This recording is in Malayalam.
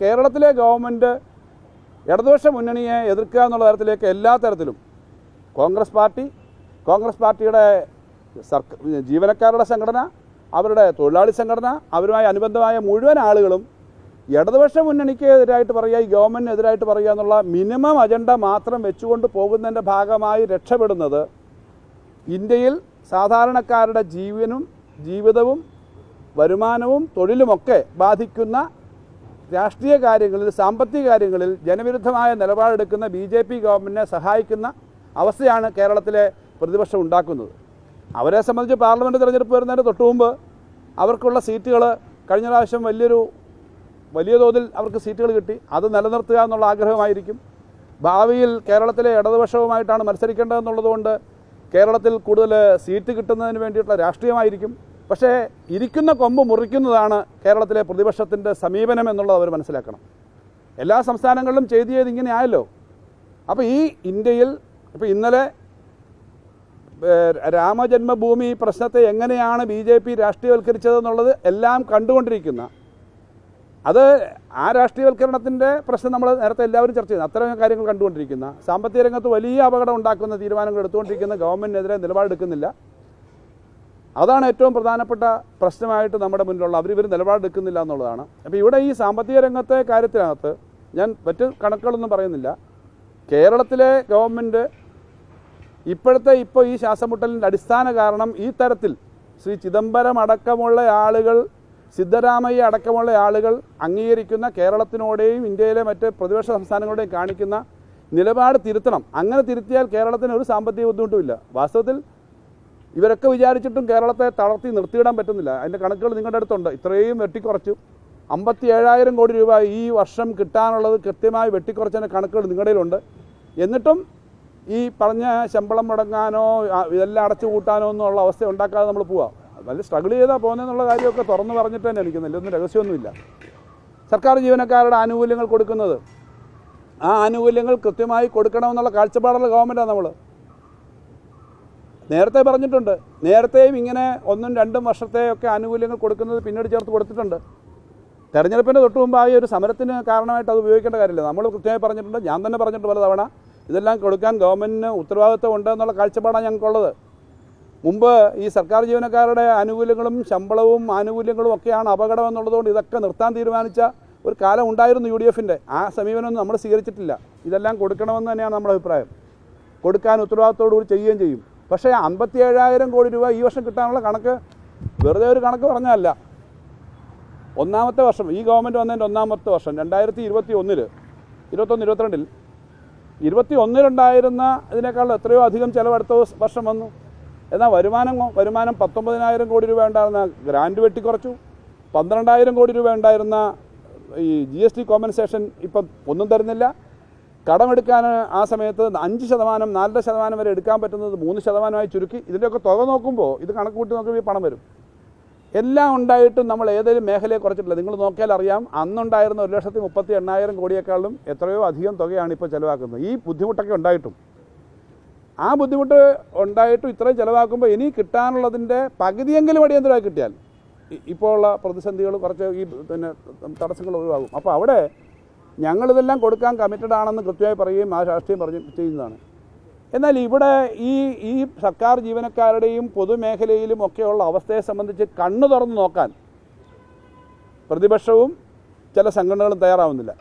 കേരളത്തിലെ ഗവൺമെന്റ് ഇടതുപക്ഷ മുന്നണിയെ എതിർക്കുക എന്നുള്ള തരത്തിലേക്ക് എല്ലാ തരത്തിലും കോൺഗ്രസ് പാർട്ടി കോൺഗ്രസ് പാർട്ടിയുടെ സർക്കാർ ജീവനക്കാരുടെ സംഘടന അവരുടെ തൊഴിലാളി സംഘടന അവരുമായി അനുബന്ധമായ മുഴുവൻ ആളുകളും ഇടതുപക്ഷ മുന്നണിക്ക് എതിരായിട്ട് പറയുക ഈ ഗവൺമെന്റിനെതിരായിട്ട് പറയുക എന്നുള്ള മിനിമം അജണ്ട മാത്രം വെച്ചുകൊണ്ട് പോകുന്നതിന്റെ ഭാഗമായി രക്ഷപ്പെടുന്നത് ഇന്ത്യയിൽ സാധാരണക്കാരുടെ ജീവനും ജീവിതവും വരുമാനവും തൊഴിലുമൊക്കെ ബാധിക്കുന്ന രാഷ്ട്രീയ കാര്യങ്ങളിൽ സാമ്പത്തിക കാര്യങ്ങളിൽ ജനവിരുദ്ധമായ നിലപാടെടുക്കുന്ന ബി ജെ പി ഗവൺമെന്റിനെ സഹായിക്കുന്ന അവസ്ഥയാണ് കേരളത്തിലെ പ്രതിപക്ഷം ഉണ്ടാക്കുന്നത്. അവരെ സംബന്ധിച്ച് പാർലമെന്റ് തിരഞ്ഞെടുപ്പ് വരുന്നതിന് തൊട്ട് മുമ്പ് അവർക്കുള്ള സീറ്റുകൾ കഴിഞ്ഞ പ്രാവശ്യം വലിയൊരു വലിയ തോതിൽ അവർക്ക് സീറ്റുകൾ കിട്ടി. അത് നിലനിർത്തുക എന്നുള്ള ആഗ്രഹമായിരിക്കും. ഭാവിയിൽ കേരളത്തിലെ ഇടതുപക്ഷവുമായിട്ടാണ് മത്സരിക്കേണ്ടതെന്നുള്ളതുകൊണ്ട് കേരളത്തിൽ കൂടുതൽ സീറ്റ് കിട്ടുന്നതിന് വേണ്ടിയിട്ടുള്ള രാഷ്ട്രീയമായിരിക്കും. പക്ഷേ ഇരിക്കുന്ന കൊമ്പ് മുറിക്കുന്നതാണ് കേരളത്തിലെ പ്രതിപക്ഷത്തിന്റെ സമീപനം എന്നുള്ളത് അവർ മനസ്സിലാക്കണം. എല്ലാ സംസ്ഥാനങ്ങളിലും ചെയ്ത് ചെയ്ത് ഇങ്ങനെ ആയല്ലോ. അപ്പോൾ ഈ ഇന്ത്യയിൽ ഇപ്പോൾ ഇന്നലെ രാമജന്മഭൂമി പ്രശ്നത്തെ എങ്ങനെയാണ് ബി ജെ പി രാഷ്ട്രീയവൽക്കരിച്ചതെന്നുള്ളത് എല്ലാം കണ്ടുകൊണ്ടിരിക്കുന്ന അത് ആ രാഷ്ട്രീയവൽക്കരണത്തിന്റെ പ്രശ്നം നമ്മൾ നേരത്തെ എല്ലാവരും ചർച്ച ചെയ്യുന്നു അത്തരം കാര്യങ്ങൾ കണ്ടുകൊണ്ടിരിക്കുന്ന സാമ്പത്തിക രംഗത്ത് വലിയ അപകടം ഉണ്ടാക്കുന്ന തീരുമാനങ്ങൾ എടുത്തുകൊണ്ടിരിക്കുന്ന ഗവൺമെന്റിനെതിരെ നിലപാടെടുക്കുന്നില്ല. അതാണ് ഏറ്റവും പ്രധാനപ്പെട്ട പ്രശ്നമായിട്ട് നമ്മുടെ മുന്നിലുള്ള അവർ ഇവർ നിലപാടെടുക്കുന്നില്ല എന്നുള്ളതാണ്. അപ്പോൾ ഇവിടെ ഈ സാമ്പത്തിക രംഗത്തെ കാര്യത്തിനകത്ത് ഞാൻ മറ്റു കണക്കുകളൊന്നും പറയുന്നില്ല. കേരളത്തിലെ ഗവൺമെന്റ് ഇപ്പോഴത്തെ ഇപ്പോൾ ഈ ശ്വാസമുട്ടലിന്റെ അടിസ്ഥാന കാരണം ഈ തരത്തിൽ ശ്രീ ചിദംബരം അടക്കമുള്ള ആളുകൾ സിദ്ധരാമയ്യ അടക്കമുള്ള ആളുകൾ അംഗീകരിക്കുന്ന കേരളത്തിനോടെയും ഇന്ത്യയിലെ മറ്റ് പ്രതിപക്ഷ സംസ്ഥാനങ്ങളുടെയും കാണിക്കുന്ന നിലപാട് തിരുത്തണം. അങ്ങനെ തിരുത്തിയാൽ കേരളത്തിന് ഒരു സാമ്പത്തിക ബുദ്ധിമുട്ടുമില്ല വാസ്തവത്തിൽ ഇവരൊക്കെ വിചാരിച്ചിട്ടും കേരളത്തെ തളർത്തി നിർത്തിയിടാൻ പറ്റുന്നില്ല. അതിന്റെ കണക്കുകൾ നിങ്ങളുടെ അടുത്തുണ്ട്. ഇത്രയും വെട്ടിക്കുറച്ചു. അമ്പത്തി ഏഴായിരം കോടി രൂപ ഈ വർഷം കിട്ടാനുള്ളത് കൃത്യമായി വെട്ടിക്കുറച്ചതിന്റെ കണക്കുകൾ നിങ്ങളുടെ കയ്യിലുണ്ട്. എന്നിട്ടും ഈ പറഞ്ഞ ശമ്പളം മുടങ്ങാനോ ഇതെല്ലാം അടച്ചു കൂട്ടാനോ എന്നുള്ള അവസ്ഥ ഉണ്ടാക്കാതെ നമ്മൾ പോവാം. നല്ല സ്ട്രഗിൾ ചെയ്താൽ പോകുന്നതെന്നുള്ള കാര്യമൊക്കെ തുറന്നു പറഞ്ഞിട്ട് തന്നെ എനിക്കുന്നില്ല ഒന്നും രഹസ്യമൊന്നുമില്ല. സർക്കാർ ജീവനക്കാരുടെ ആനുകൂല്യങ്ങൾ കൊടുക്കുന്നത്. ആ ആനുകൂല്യങ്ങൾ കൃത്യമായി കൊടുക്കണമെന്നുള്ള കാഴ്ചപ്പാടുള്ള ഗവൺമെന്റാണ് നമ്മൾ നേരത്തെ പറഞ്ഞിട്ടുണ്ട്. നേരത്തെയും ഇങ്ങനെ ഒന്നും രണ്ടും വർഷത്തെയൊക്കെ ആനുകൂല്യങ്ങൾ കൊടുക്കുന്നത് പിന്നീട് ചേർത്ത് കൊടുത്തിട്ടുണ്ട്. തെരഞ്ഞെടുപ്പിന്റെ തൊട്ട് മുമ്പായി ഒരു സമരത്തിന് കാരണമായിട്ട് അത് ഉപയോഗിക്കേണ്ട കാര്യമില്ല. നമ്മൾ കൃത്യമായി പറഞ്ഞിട്ടുണ്ട്. ഞാൻ തന്നെ പറഞ്ഞിട്ടുണ്ട് പലതവണ ഇതെല്ലാം കൊടുക്കാൻ ഗവൺമെന്റിന് ഉത്തരവാദിത്വം ഉണ്ട് എന്നുള്ള കാഴ്ചപ്പാടാണ് ഞങ്ങൾക്കുള്ളത്. മുമ്പ് ഈ സർക്കാർ ജീവനക്കാരുടെ ആനുകൂല്യങ്ങളും ശമ്പളവും ആനുകൂല്യങ്ങളും ഒക്കെയാണ് അപകടം എന്നുള്ളതുകൊണ്ട് ഇതൊക്കെ നിർത്താൻ തീരുമാനിച്ച ഒരു കാലം ഉണ്ടായിരുന്നു യു ഡി എഫിന്റെ. ആ സമീപനമൊന്നും നമ്മൾ സ്വീകരിച്ചിട്ടില്ല. ഇതെല്ലാം കൊടുക്കണമെന്ന് തന്നെയാണ് നമ്മുടെ അഭിപ്രായം. കൊടുക്കാൻ ഉത്തരവാദിത്തോടുകൂടി ചെയ്യുകയും ചെയ്യും. പക്ഷേ അമ്പത്തി ഏഴായിരം കോടി രൂപ ഈ വർഷം കിട്ടാനുള്ള കണക്ക് വെറുതെ ഒരു കണക്ക് പറഞ്ഞതല്ല. ഒന്നാമത്തെ വർഷം ഈ ഗവൺമെന്റ് വന്നതിന്റെ ഒന്നാമത്തെ വർഷം രണ്ടായിരത്തി ഇരുപത്തി ഒന്നിൽ ഇരുപത്തൊന്ന് ഇരുപത്തിരണ്ടിൽ ഇരുപത്തി ഒന്നിലുണ്ടായിരുന്ന ഇതിനേക്കാൾ എത്രയോ അധികം ചിലവടുത്ത വർഷം വന്നു. എന്നാൽ വരുമാനം വരുമാനം പത്തൊമ്പതിനായിരം കോടി രൂപ ഉണ്ടായിരുന്ന ഗ്രാൻഡ് വെട്ടിക്കുറച്ചു പന്ത്രണ്ടായിരം കോടി രൂപ ഉണ്ടായിരുന്ന ഈ ജി എസ് ടി കോമ്പൻസേഷൻ ഇപ്പം ഒന്നും തരുന്നില്ല. കടമെടുക്കാൻ ആ സമയത്ത് അഞ്ച് ശതമാനം നാലര ശതമാനം വരെ എടുക്കാൻ പറ്റുന്നത് മൂന്ന് ശതമാനമായി ചുരുക്കി. ഇതിന്റെയൊക്കെ തുക നോക്കുമ്പോൾ ഇത് കണക്ക് കൂട്ടി നോക്കുമ്പോൾ ഈ പണം വരും. എല്ലാം ഉണ്ടായിട്ടും നമ്മൾ ഏതെങ്കിലും മേഖലയെ കുറച്ചിട്ടില്ല. നിങ്ങൾ നോക്കിയാൽ അറിയാം അന്നുണ്ടായിരുന്ന ഒരു ലക്ഷത്തി മുപ്പത്തി എണ്ണായിരം കോടിയേക്കാളും എത്രയോ അധികം തുകയാണ് ഇപ്പോൾ ചിലവാക്കുന്നത്. ഈ ബുദ്ധിമുട്ടൊക്കെ ഉണ്ടായിട്ടും. ആ ബുദ്ധിമുട്ട് ഉണ്ടായിട്ടും ഇത്രയും ചിലവാക്കുമ്പോൾ ഇനി കിട്ടാനുള്ളതിന്റെ പകുതിയെങ്കിലും അടിയന്തരമായി കിട്ടിയാൽ ഇപ്പോൾ ഉള്ള പ്രതിസന്ധികൾ കുറച്ച് ഈ പിന്നെ തടസ്സങ്ങൾ ഒഴിവാകും. അപ്പോൾ അവിടെ ഞങ്ങളിതെല്ലാം കൊടുക്കാൻ കമ്മിറ്റഡ് ആണെന്ന് കൃത്യമായി പറയുകയും ആ രാഷ്ട്രീയം പറഞ്ഞു ചെയ്യുന്നതാണ്. എന്നാൽ ഇവിടെ ഈ ഈ സർക്കാർ ജീവനക്കാരുടെയും പൊതുമേഖലയിലും ഒക്കെയുള്ള അവസ്ഥയെ സംബന്ധിച്ച് കണ്ണു തുറന്ന് നോക്കാൻ പ്രതിപക്ഷവും ചില സംഘടനകളും തയ്യാറാവുന്നില്ല.